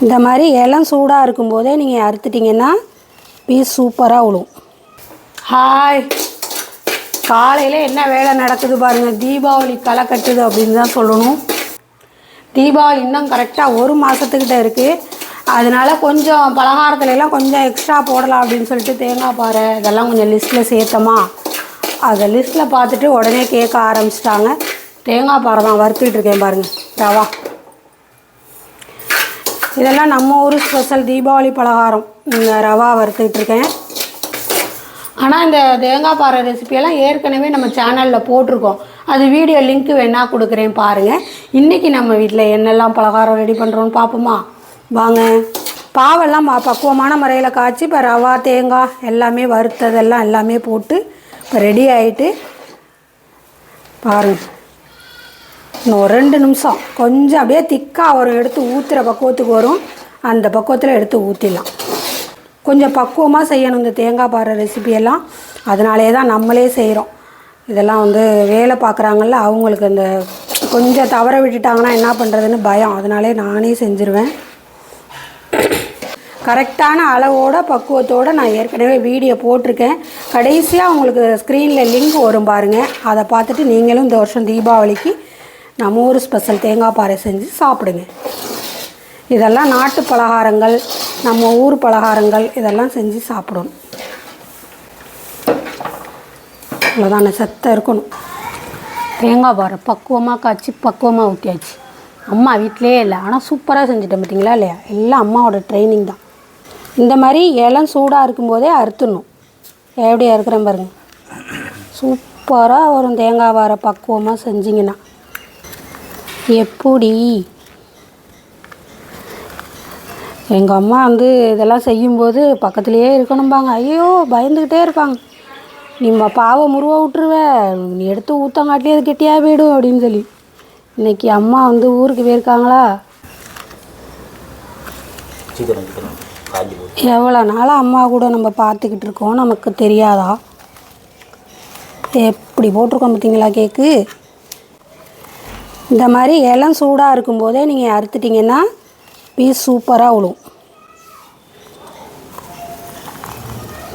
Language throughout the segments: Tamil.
இந்த மாதிரி இளம் சூடாக இருக்கும்போதே நீங்கள் அறுத்துட்டிங்கன்னா பீஸ் சூப்பராக விழும் ஹாய் காலையில் என்ன வேலை நடக்குது பாருங்கள் தீபாவளி களை கட்டுது அப்படின்னு தான் சொல்லணும். தீபாவளி இன்னும் கரெக்டாக ஒரு மாதத்துக்கிட்ட இருக்குது அதனால கொஞ்சம் பலகாரத்துலலாம் கொஞ்சம் எக்ஸ்ட்ரா போடலாம் அப்படின்னு சொல்லிட்டு தேங்காய் பாறை இதெல்லாம் கொஞ்சம் லிஸ்ட்டில் சேர்த்தோமா? அதை லிஸ்ட்டில் பார்த்துட்டு உடனே கேட்க ஆரம்பிச்சிட்டாங்க. தேங்காய் பாறை தான் வறுத்துக்கிட்டு இருக்கேன் பாருங்கள் ரவா. இதெல்லாம் நம்ம ஊர் ஸ்பெஷல் தீபாவளி பலகாரம். இந்த ரவா வறுத்துக்கிட்டு இருக்கேன். ஆனால் இந்த தேங்காய் பாறை ரெசிபியெல்லாம் ஏற்கனவே நம்ம சேனலில் போட்டிருக்கோம். அது வீடியோ லிங்க் வேணால் கொடுக்குறேன் பாருங்கள் இன்றைக்கி நம்ம வீட்டில் என்னெல்லாம் பலகாரம் ரெடி பண்ணுறோன்னு பார்ப்போமா? வாங்க. பாவெல்லாம் பக்குவமான முறையில் காய்ச்சி இப்போ ரவா தேங்காய் எல்லாமே வறுத்ததெல்லாம் எல்லாமே போட்டு இப்போ ரெடி ஆகிட்டு பாருங்கள் இன்னும் ஒரு ரெண்டு நிமிஷம். கொஞ்சம் அப்படியே திக்காக வரும் எடுத்து ஊற்றுற பக்குவத்துக்கு வரும். அந்த பக்குவத்தில் எடுத்து ஊற்றிடலாம் கொஞ்சம் பக்குவமாக செய்யணும் இந்த தேங்காய் பாறை ரெசிபியெல்லாம் அதனாலே தான் நம்மளே செய்கிறோம் இதெல்லாம் வந்து வேலை பார்க்குறாங்கல்ல அவங்களுக்கு அந்த கொஞ்சம் தவற விட்டுட்டாங்கன்னா என்ன பண்ணுறதுன்னு பயம். அதனாலே நானே செஞ்சுருவேன். கரெக்டான அளவோட பக்குவத்தோடு நான் ஏற்கனவே வீடியோ போட்டிருக்கேன். கடைசியாக உங்களுக்கு ஸ்க்ரீனில் லிங்க் வரும் பாருங்கள் அதை பார்த்துட்டு நீங்களும் இந்த வருஷம் தீபாவளிக்கு நம்ம ஊர் ஸ்பெஷல் தேங்காய் பாறை செஞ்சு சாப்பிடுங்க. இதெல்லாம் நாட்டு பலகாரங்கள் நம்ம ஊர் பலகாரங்கள் இதெல்லாம் செஞ்சு சாப்பிடணும். அவ்வளோதான சத்தம் இருக்கணும். தேங்காய் பாறை பக்குவமாக காய்ச்சி பக்குவமாக ஊற்றியாச்சு அம்மா வீட்டிலே இல்லை ஆனால் சூப்பராக செஞ்சுட்டேன் பார்த்தீங்களா இல்லையா? எல்லாம் அம்மாவோட ட்ரைனிங் தான். இந்த மாதிரி இளம் சூடாக இருக்கும்போதே அறுத்துடணும். எப்படி அறுக்கிறேன் பாருங்க. சூப்பராக வரும் தேங்காய் பாறை பக்குவமாக செஞ்சிங்கன்னா. எப்படி எங்கள் அம்மா வந்து இதெல்லாம் செய்யும்போது பக்கத்துலேயே இருக்கணும்பாங்க. ஐயோ பயந்துக்கிட்டே இருப்பாங்க. நீ பாவம் முருவ விட்டுருவ. நீ எடுத்து ஊற்றங்காட்டிலே அது கெட்டியாக போயிடும் அப்படின்னு சொல்லி. இன்னைக்கு அம்மா வந்து ஊருக்கு போயிருக்காங்களா? எவ்வளோ நாளாக அம்மா கூட நம்ம பார்த்துக்கிட்டு இருக்கோம் நமக்கு தெரியாதா? எப்படி போட்டிருக்கோம் பார்த்தீங்களா கேக்கு? இந்த மாதிரி இளம் சூடாக இருக்கும்போதே நீங்கள் அறுத்துட்டிங்கன்னா பீஸ் சூப்பராக விழும்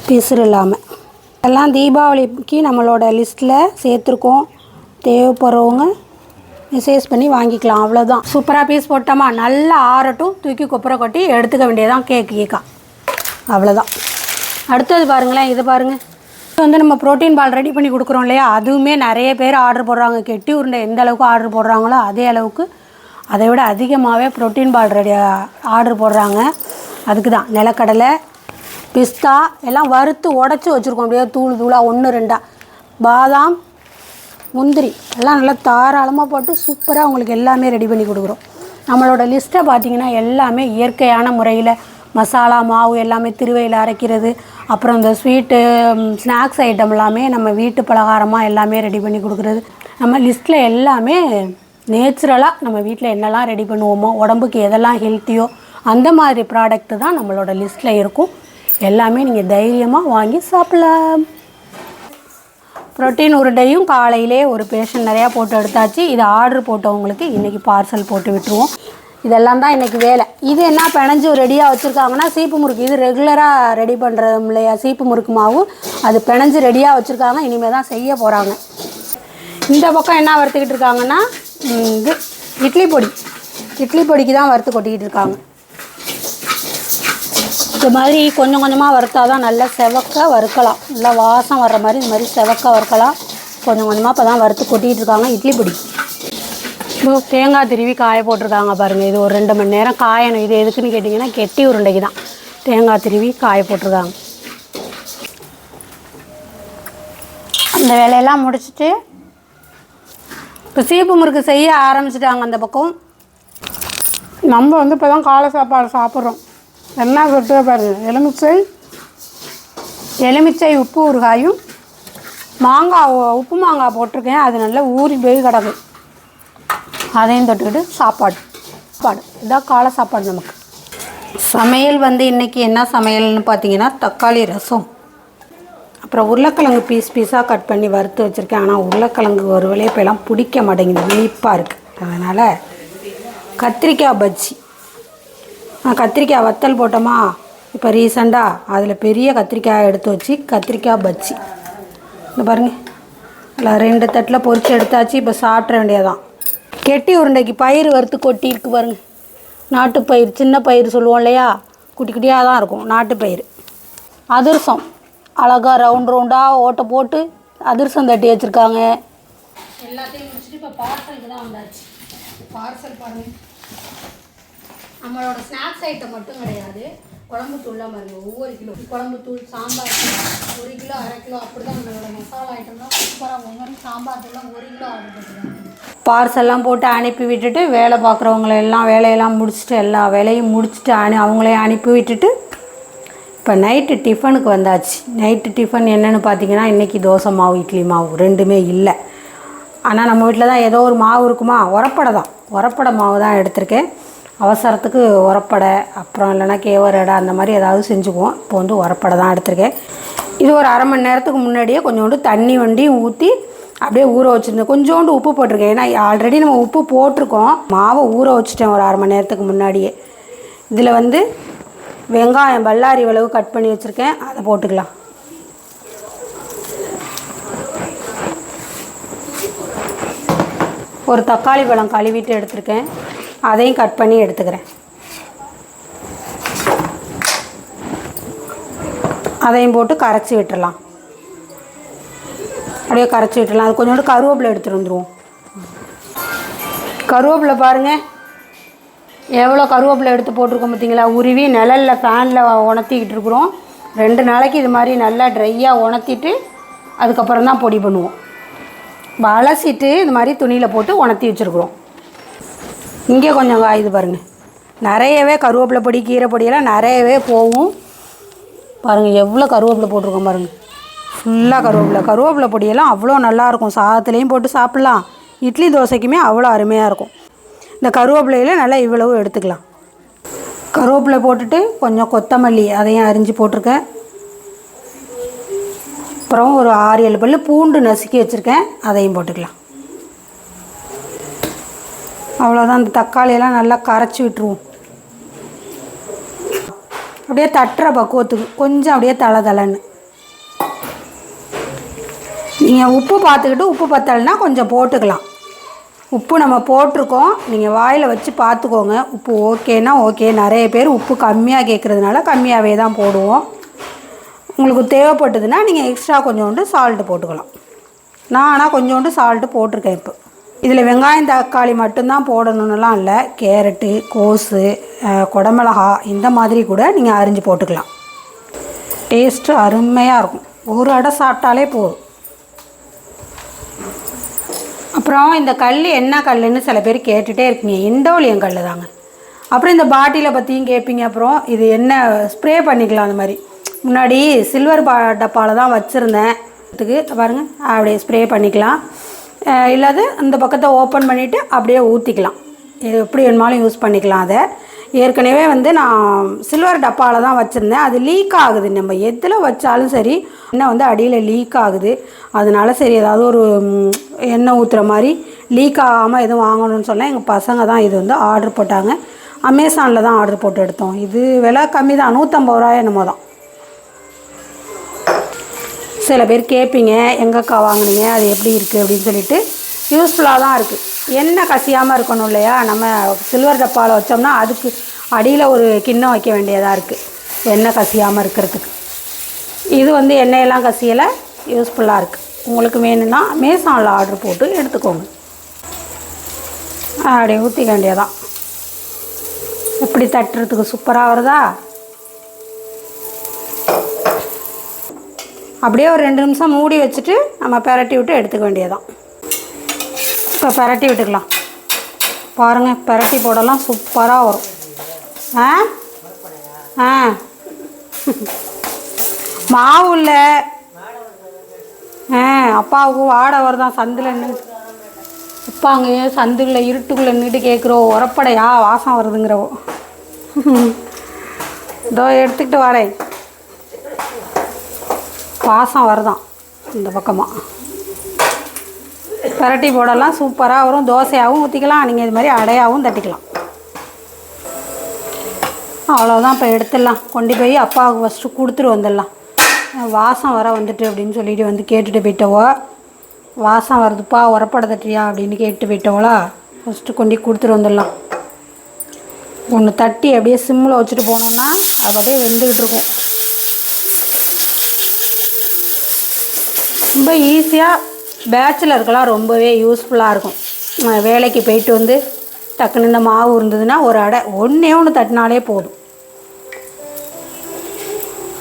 பிசுறு இல்லாமல் எல்லாம் தீபாவளிக்கு நம்மளோட லிஸ்ட்டில் சேர்த்துருக்கோம். தேவைப்படுறவங்க மெசேஜ் பண்ணி வாங்கிக்கலாம். அவ்வளோதான் சூப்பராக பீஸ் போட்டோமா? நல்லா ஆறட்டும். தூக்கி குப்புற கொட்டி எடுத்துக்க வேண்டியதான் கேக் கேக்கா அவ்வளோதான் அடுத்தது பாருங்களேன். இது பாருங்கள் வந்து நம்ம ப்ரோட்டீன் பால் ரெடி பண்ணி கொடுக்குறோம் இல்லையா? அதுவுமே நிறைய பேர் ஆர்டர் போடுறாங்க. கெட்டி உருண்டை எந்த அளவுக்கு ஆர்டர் போடுறாங்களோ அதே அளவுக்கு அதை விட அதிகமாகவே ப்ரோட்டீன் பால் ரெடி ஆர்டர் போடுறாங்க. அதுக்கு தான் நிலக்கடலை பிஸ்தா எல்லாம் வறுத்து உடச்சி வச்சுருக்கோம். அப்படியே தூள் தூளாக ஒன்று ரெண்டா. பாதாம் முந்திரி எல்லாம் நல்லா தாராளமாக போட்டு சூப்பராக உங்களுக்கு எல்லாமே ரெடி பண்ணி கொடுக்குறோம். நம்மளோட லிஸ்ட்டை பார்த்தீங்கன்னா எல்லாமே இயற்கையான முறையில் மசாலா மாவு எல்லாமே திருவையில் அரைக்கிறது அப்புறம் இந்த ஸ்வீட்டு ஸ்நாக்ஸ் ஐட்டம் எல்லாமே நம்ம வீட்டு பலகாரமாக எல்லாமே ரெடி பண்ணி கொடுக்குறது. நம்ம லிஸ்ட்டில் எல்லாமே நேச்சுரலாக நம்ம வீட்டில் என்னெல்லாம் ரெடி பண்ணுவோமோ உடம்புக்கு எதெல்லாம் ஹெல்த்தியோ அந்த மாதிரி ப்ராடக்ட்டு தான் நம்மளோட லிஸ்ட்டில் இருக்கும். எல்லாமே நீங்கள் தைரியமாக வாங்கி சாப்பிடலாம். புரோட்டீன் உருண்டையும் காலையிலே ஒரு பேஷன் நிறையா போட்டு எடுத்தாச்சு. இது ஆர்டர் போட்டவங்களுக்கு இன்றைக்கி பார்சல் போட்டு விட்டுருவோம். இதெல்லாம் தான் இன்றைக்கி வேலை. இது என்ன பிணைஞ்சு ரெடியாக வச்சுருக்காங்கன்னா சீப்பு முறுக்கு. இது ரெகுலராக ரெடி பண்ணுறோம் இல்லையா? சீப்பு முறுக்கு மாவு. அது பிணைஞ்சு ரெடியாக வச்சுருக்காங்க. இனிமேல் தான் செய்ய போகிறாங்க இந்த பக்கம் என்ன வறுத்துக்கிட்டு இருக்காங்கன்னா இது இட்லி பொடி. இட்லி பொடிக்கு தான் வறுத்து கொட்டிக்கிட்டு இருக்காங்க. இது மாதிரி கொஞ்சம் கொஞ்சமாக வறுத்தா தான் நல்லா செவக்க வறுக்கலாம். நல்லா வாசம் வர்ற மாதிரி இந்த மாதிரி செவக்க வறுக்கலாம். கொஞ்சம் கொஞ்சமாக இப்போ தான் வறுத்து கொட்டிகிட்டு இருக்காங்க இட்லி பொடி. இப்போ தேங்காய் திருவி காய போட்டிருக்காங்க பாருங்கள் இது ஒரு ரெண்டு மணி நேரம் காயணும். இது எதுக்குன்னு கேட்டிங்கன்னா கெட்டி உருண்டைக்கு தான். தேங்காய் திருவி காய போட்டிருக்காங்க. அந்த வேலையெல்லாம் முடிச்சுட்டு இப்போ சீப்பு முறுக்கு செய்ய ஆரம்பிச்சிட்டாங்க அந்த பக்கம். நம்ம வந்து இப்போ தான் காலை சாப்பாடு சாப்பிட்றோம். என்ன சொல்லிட்டு பாருங்க. எலுமிச்சை எலுமிச்சை உப்பு ஊறுகாயும் மாங்காய் உப்பு மாங்காய் போட்டிருக்கேன். அது நல்லா ஊறி போய் கிடக்கு. அதையும் தொட்டுக்கிட்டு சாப்பாடு சாப்பாடு. இதான் காலை சாப்பாடு நமக்கு. சமையல் வந்து இன்றைக்கி என்ன சமையல்னு பார்த்தீங்கன்னா தக்காளி ரசம். அப்புறம் உருளைக்கிழங்கு பீஸ் பீஸாக கட் பண்ணி வறுத்து வச்சுருக்கேன். ஆனால் உருளைக்கிழங்கு ஒரு வேலையை இப்போலாம் பிடிக்க மாட்டேங்குது இனிப்பாக இருக்குது அதனால் கத்திரிக்காய் பஜ்ஜி. கத்திரிக்காய் வத்தல் போட்டோமா? இப்போ ரீசெண்டாக அதில் பெரிய கத்திரிக்காய் எடுத்து வச்சு கத்திரிக்காய் பஜ்ஜி. இந்த பாருங்கள் இல்லை ரெண்டு தட்டில் பொறிச்சு எடுத்தாச்சு இப்போ சாப்பிட வேண்டியதான் கெட்டி உருண்டைக்கு பயிர் வறுத்து கொட்டி இருக்கு பாருங்க. நாட்டுப்பயிர் சின்ன பயிர் சொல்லுவோம் இல்லையா? குட்டி குட்டியாக தான் இருக்கும் நாட்டுப்பயிர் அதிரசம். அழகாக ரவுண்ட் ரவுண்டாக ஓட்டை போட்டு அதிரசம் தட்டி வச்சுருக்காங்க. எல்லாத்தையும் முடிச்சுட்டு இப்போ பார்சலுக்கு தான் வந்தாச்சு. பார்சல் பாருங்க. நம்மளோட ஸ்நாக்ஸ் ஐட்டம் மட்டும் கிடையாது. குழம்பு தூள்லாம் பாருங்கள் ஒவ்வொரு கிலோ. குழம்பு தூள் சாம்பார் ஒரு கிலோ அரை கிலோ அப்படி தான் நம்மளோட மசாலா ஐட்டம்லாம் சூப்பராக ஒவ்வொரு சாம்பார் தூள்லாம் ஒரு கிலோ ஆர்டர் பண்ணுறாங்க பார்சல்லாம் போட்டு அனுப்பி விட்டுட்டு வேலை பார்க்குறவங்கள எல்லாம் வேலையெல்லாம் முடிச்சுட்டு எல்லா வேலையும் முடிச்சுட்டு அனு அவங்களையும் அனுப்பி விட்டுட்டு இப்போ நைட்டு டிஃபனுக்கு வந்தாச்சு. நைட்டு டிஃபன் என்னென்னு பார்த்தீங்கன்னா இன்றைக்கி தோசை மாவு இட்லி மாவு ரெண்டுமே இல்லை. ஆனால் நம்ம வீட்டில் தான் ஏதோ ஒரு மாவு இருக்குமா? உரப்படை தான். உரப்படை மாவு தான் எடுத்திருக்கேன். அவசரத்துக்கு உரப்படை அப்புறம் இல்லைன்னா கேவரடை அந்த மாதிரி ஏதாவது செஞ்சுக்குவோம். இப்போ வந்து உரப்படை தான் எடுத்திருக்கேன். இது ஒரு அரை மணி நேரத்துக்கு முன்னாடியே கொஞ்சோண்டு தண்ணி வண்டி ஊற்றி அப்படியே ஊற வச்சுருந்தேன். கொஞ்சோண்டு உப்பு போட்டிருக்கேன். ஏன்னா ஆல்ரெடி நம்ம உப்பு போட்டிருக்கோம். மாவை ஊற வச்சுட்டேன் ஒரு அரை மணி நேரத்துக்கு முன்னாடியே. இதில் வந்து வெங்காயம் பல்லாரி அளவு கட் பண்ணி வச்சுருக்கேன். அதை போட்டுக்கலாம். ஒரு தக்காளி பழம் கழுவிட்டு எடுத்திருக்கேன். அதையும் கட் பண்ணி எடுத்துக்கிறேன். அதையும் போட்டு கரைச்சி விட்டுடலாம் அப்படியே கரைச்சி விட்டுறலாம். அது கொஞ்சோண்டு கருவேப்பிலை எடுத்துகிட்டு வந்துடுவோம் கருவேப்பிலை பாருங்கள் எவ்வளோ கருவேப்பிலை எடுத்து போட்டிருக்கோம் பார்த்தீங்களா? உருவி நிழலில் ஃபேனில் உணர்த்திக்கிட்டு இருக்கிறோம். ரெண்டு நாளைக்கு இது மாதிரி நல்லா ட்ரையாக உணர்த்திட்டு அதுக்கப்புறம் தான் பொடி பண்ணுவோம். அலசிட்டு இது மாதிரி துணியில் போட்டு உணர்த்தி வச்சுருக்குறோம். இங்கே கொஞ்சம் காயுது பாருங்கள் நிறையவே கருவேப்பிலை பொடி கீரை பொடியெல்லாம் நிறையவே போகும். பாருங்கள் எவ்வளோ கருவேப்பிலை போட்டிருக்கோம் பாருங்கள் ஃபுல்லாக கருவேப்பிலை. கருவேப்பிலை பொடியெல்லாம் அவ்வளோ நல்லாயிருக்கும். சாதத்துலேயும் போட்டு சாப்பிட்லாம். இட்லி தோசைக்குமே அவ்வளோ அருமையாக இருக்கும். இந்த கருவேப்பிலையில் நல்லா இவ்வளவு எடுத்துக்கலாம். கருவேப்பிலை போட்டுட்டு கொஞ்சம் கொத்தமல்லி அதையும் அரிஞ்சு போட்டிருக்கேன். அப்புறம் ஒரு ஆறு ஏழு பல்லு பூண்டு நசுக்கி வச்சுருக்கேன். அதையும் போட்டுக்கலாம். அவ்வளோதான் அந்த தக்காளியெல்லாம் நல்லா கரைச்சி விட்டுருவோம். அப்படியே தட்டுற பக்குவத்துக்கு கொஞ்சம் அப்படியே தலை தலைன்னு நீங்கள் உப்பு பார்த்துக்கிட்டு உப்பு பத்தலைன்னா கொஞ்சம் போட்டுக்கலாம். உப்பு நம்ம போட்டிருக்கோம். நீங்கள் வாயில் வச்சு பார்த்துக்கோங்க. உப்பு ஓகேனா ஓகே. நிறைய பேர் உப்பு கம்மியாக கேட்குறதுனால கம்மியாகவே தான் போடுவோம். உங்களுக்கு தேவைப்பட்டதுன்னா நீங்கள் எக்ஸ்ட்ரா கொஞ்சோண்டு சால்ட்டு போட்டுக்கலாம். நான் ஆனால் கொஞ்சோண்டு சால்ட்டு போட்டிருக்கேன் இப்போ. இதில் வெங்காயம் தக்காளி மட்டும்தான் போடணுன்னுலாம் இல்லை. கேரட்டு கோஸு குடமிளகா இந்த மாதிரி கூட நீங்கள் அரிஞ்சு போட்டுக்கலாம். டேஸ்ட்டு அருமையாக இருக்கும். ஒரு அடை சாப்பிட்டாலே போதும். அப்புறம் இந்த கல் என்ன கல்லுன்னு சில பேர் கேட்டுகிட்டே இருக்கீங்க இண்டோலியம் கல் தாங்க. அப்புறம் இந்த பாட்டிலை பற்றியும் கேட்பீங்க. அப்புறம் இது என்ன ஸ்ப்ரே பண்ணிக்கலாம் அந்த மாதிரி. முன்னாடி சில்வர் பா டப்பாவில் தான் வச்சுருந்தேன். இதுக்கு பாருங்கள் அப்படியே ஸ்ப்ரே பண்ணிக்கலாம். இல்லாத அந்த பக்கத்தை ஓப்பன் பண்ணிவிட்டு அப்படியே ஊற்றிக்கலாம் இது எப்படி வேணுமாலும் யூஸ் பண்ணிக்கலாம் அதை. ஏற்கனவே வந்து நான் சில்வர் டப்பாவில் தான் வச்சுருந்தேன். அது லீக் ஆகுது. நம்ம எதில் வச்சாலும் சரி எண்ணெய் வந்து அடியில் லீக் ஆகுது. அதனால சரி ஏதாவது ஒரு எண்ணெய் ஊற்றுற மாதிரி லீக் ஆகாமல் எதுவும் வாங்கணும்னு சொன்னால் எங்கள் பசங்க தான் இது வந்து ஆர்டர் போட்டாங்க. அமேசானில் தான் ஆர்டர் போட்டு எடுத்தோம். இது விலை கம்மி தான். நூற்றம்பது ரூபாய் என்னமோ தான். சில பேர் கேட்பீங்க எங்கக்கா வாங்குனீங்க? அது எப்படி இருக்குது அப்படின்னு சொல்லிட்டு யூஸ்ஃபுல்லாக தான் இருக்குது எண்ணெய் கசியாமல் இருக்கணும் இல்லையா? நம்ம சில்வர் டப்பாவில் வச்சோம்னா அதுக்கு அடியில் ஒரு கிண்ணம் வைக்க வேண்டியதாக இருக்குது எண்ணெய் கசியாமல் இருக்கிறதுக்கு. இது வந்து எண்ணெயெல்லாம் கசியலை யூஸ்ஃபுல்லாக இருக்குது உங்களுக்கு வேணும்னா மேசானில் ஆர்டர் போட்டு எடுத்துக்கோங்க. அப்படியே ஊற்றிக்க வேண்டியதான் எப்படி தட்டுறதுக்கு சூப்பராக வருதா? அப்படியே ஒரு ரெண்டு நிமிஷம் மூடி வச்சுட்டு நம்ம பரட்டி விட்டு எடுத்துக்க வேண்டியதான் இப்போ பரட்டி விட்டுக்கலாம். பாருங்கள் பரட்டி போடலாம் சூப்பராக வரும். ஆ? ஆ. மாவு இல்லை. ஆ அப்பாவுக்கு வாடை வருதான் சந்தில் நின்று அப்பா சந்துக்குள்ளே இருட்டுக்குள்ளே நின்றுட்டு கேட்குறோம் உரப்படையா வாசம் வருதுங்கிறவோ. இதோ எடுத்துக்கிட்டு வரேன். வாசம் வருதான் இந்த பக்கமாக பரட்டி போடலாம் சூப்பராக வரும். தோசையாகவும் ஊற்றிக்கலாம் நீங்கள் இது மாதிரி அடையாகவும் தட்டிக்கலாம். அவ்வளோதான் இப்போ எடுத்துடலாம். கொண்டு போய் அப்பாவுக்கு ஃபஸ்ட்டு கொடுத்துட்டு வந்துடலாம். வாசம் வர வந்துட்டு அப்படின்னு சொல்லிட்டு வந்து கேட்டுட்டு போயிட்டவோ வாசம் வருதுப்பா உரப்பட தட்டியா அப்படின்னு கேட்டு போயிட்டவளா ஃபஸ்ட்டு கொண்டு கொடுத்துட்டு வந்துடலாம். ஒன்று தட்டி அப்படியே சிம்மில் வச்சுட்டு போனோம்னா அது அப்படியே வெந்துக்கிட்டு இருக்கும். ரொம்ப ஈஸியாக பேச்சுலருக்கெல்லாம் ரொம்பவே யூஸ்ஃபுல்லாக இருக்கும். வேலைக்கு போயிட்டு வந்து டக்குன்னு இந்த மாவு இருந்ததுன்னா ஒரு அடை ஒன்றே ஒன்று தட்டினாலே போதும்.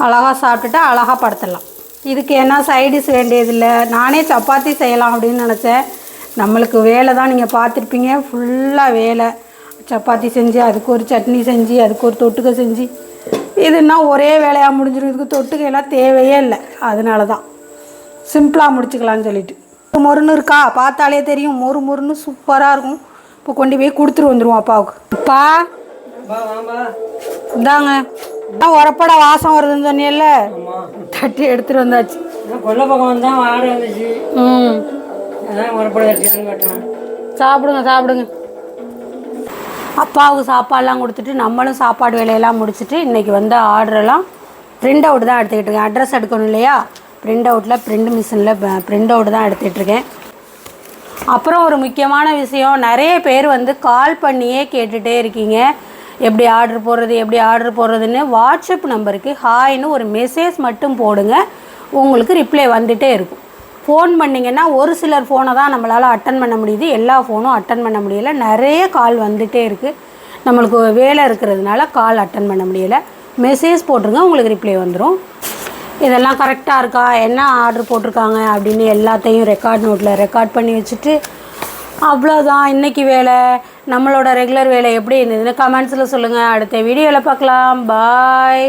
அழகாக சாப்பிட்டுட்டு அழகாக படுத்துடலாம். இதுக்கு என்ன சைடிஷ் வேண்டியதில்லை. நானே சப்பாத்தி செய்யலாம் அப்படின்னு நினச்சேன். நம்மளுக்கு வேலை தான் நீங்கள் பார்த்துருப்பீங்க. ஃபுல்லாக வேலை. சப்பாத்தி செஞ்சு அதுக்கு ஒரு சட்னி செஞ்சு அதுக்கு ஒரு தொட்டுக்க செஞ்சு. இதுன்னா ஒரே வேலையாக முடிஞ்சிடும் இதுக்கு தொட்டுக்கையெல்லாம் தேவையே இல்லை. அதனால தான் சிம்பிளாக முடிச்சுக்கலாம்னு சொல்லிட்டு. மொறுன்னு இருக்கா? பார்த்தாலே தெரியும். மொறு மொறுன்னு சூப்பராக இருக்கும். இப்போ கொண்டு போய் கொடுத்துட்டு வந்துடுவோம் அப்பாவுக்கு. அப்பா. இந்தாங்க. உரப்பட வாசம் வருதுன்னு சொன்னியல்ல தட்டி எடுத்துட்டு வந்தாச்சு. கொல்ல பக்கம் வந்தால் ஆடு வந்துச்சு. ம். சாப்பிடுங்க சாப்பிடுங்க. அப்பாவுக்கு சாப்பாடெல்லாம் கொடுத்துட்டு நம்மளும் சாப்பாடு வேலையெல்லாம் முடிச்சுட்டு இன்றைக்கி வந்து ஆர்டரெல்லாம் பிரிண்ட் அவுட் தான் எடுத்துக்கிட்டு இருக்கேன். அட்ரஸ் எடுக்கணும் இல்லையா? பிரிண்ட் அவுட்டில் பிரிண்ட் மிஷினில் பிரிண்ட் அவுட் தான் எடுத்துகிட்டு இருக்கேன் அப்புறம் ஒரு முக்கியமான விஷயம் நிறைய பேர் வந்து கால் பண்ணியே கேட்டுகிட்டே இருக்கீங்க. எப்படி ஆர்டர் போடுறது எப்படி ஆர்டர் போடுறதுன்னு வாட்ஸ்அப் நம்பருக்கு ஹாய்னு ஒரு மெசேஜ் மட்டும் போடுங்க. உங்களுக்கு ரிப்ளை வந்துகிட்டே இருக்கும். ஃபோன் பண்ணிங்கன்னா ஒரு சிலர் ஃபோனை தான் நம்மளால் அட்டன் பண்ண முடியுது. எல்லா ஃபோனும் அட்டன் பண்ண முடியல. நிறைய கால் வந்துகிட்டே இருக்குது நம்மளுக்கு வேலை இருக்கிறதுனால கால் அட்டன் பண்ண முடியலை. மெசேஜ் போட்டுருங்க உங்களுக்கு ரிப்ளை வந்துடும் இதெல்லாம் கரெக்டாக இருக்கா? என்ன ஆர்டர் போட்டிருக்காங்க அப்படின்னு எல்லாத்தையும் ரெக்கார்ட் நோட்டில் ரெக்கார்ட் பண்ணி வச்சுட்டு அவ்வளோதான் இன்றைக்கி வேலை. நம்மளோட ரெகுலர் வேலை எப்படி இருந்ததுன்னு கமெண்ட்ஸில் சொல்லுங்கள் அடுத்த வீடியோவில் பார்க்கலாம். பாய்